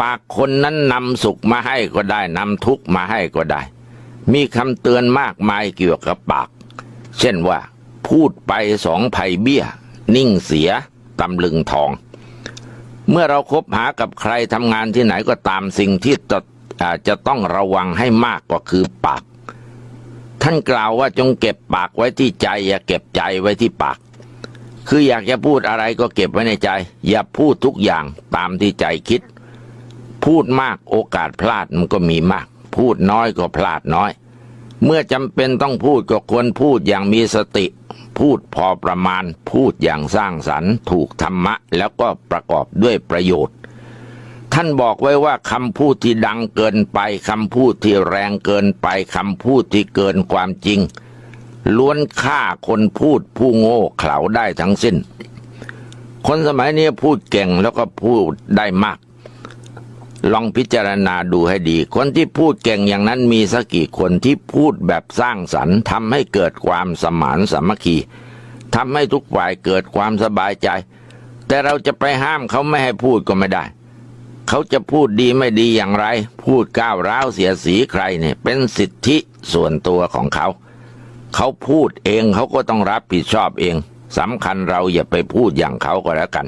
ปากคนนั้นนำสุขมาให้ก็ได้นำทุกข์มาให้ก็ได้ มีคำเตือนมากมายเกี่ยวกับปาก เช่นว่า พูดไปสองไผ่เบี้ย นิ่งเสียตำลึงทอง เมื่อเราคบหากับใครทำงานที่ไหนก็ตามสิ่งที่จะจะต้องระวังให้มากก็คือปาก ท่านกล่าวว่าจงเก็บปากไว้ที่ใจ อย่าเก็บใจไว้ที่ปากคืออยากจะพูดอะไรก็เก็บไว้ในใจ อย่าพูดทุกอย่างตามที่ใจคิด พูดมากโอกาสพลาดมันก็มีมาก พูดน้อยก็พลาดน้อย เมื่อจำเป็นต้องพูดก็ควรพูดอย่างมีสติ พูดพอประมาณ พูดอย่างสร้างสรรค์ ถูกธรรมะ แล้วก็ประกอบด้วยประโยชน์ ท่านบอกไว้ว่าคำพูดที่ดังเกินไปคำพูดที่แรงเกินไปคำพูดที่เกินความจริง ล้วนฆ่าคนพูดผู้โง่เขลาได้ทั้งสิ้น คนสมัยนี้พูดเก่งแล้วก็พูดได้มาก ลองพิจารณาดูให้ดี คนที่พูดเก่งอย่างนั้นมีสักกี่คนที่พูดแบบสร้างสรรค์ทำให้เกิดความสมานสามัคคีทำให้ทุกฝ่ายเกิดความสบายใจ แต่เราจะไปห้ามเขาไม่ให้พูดก็ไม่ได้ เขาจะพูดดีไม่ดีอย่างไร พูดก้าวร้าวเสียสีใครเนี่ย เป็นสิทธิส่วนตัวของเขา เขาพูดเองเขาก็ต้องรับผิดชอบเองสำคัญเราอย่าไปพูดอย่างเขาก็แล้วกัน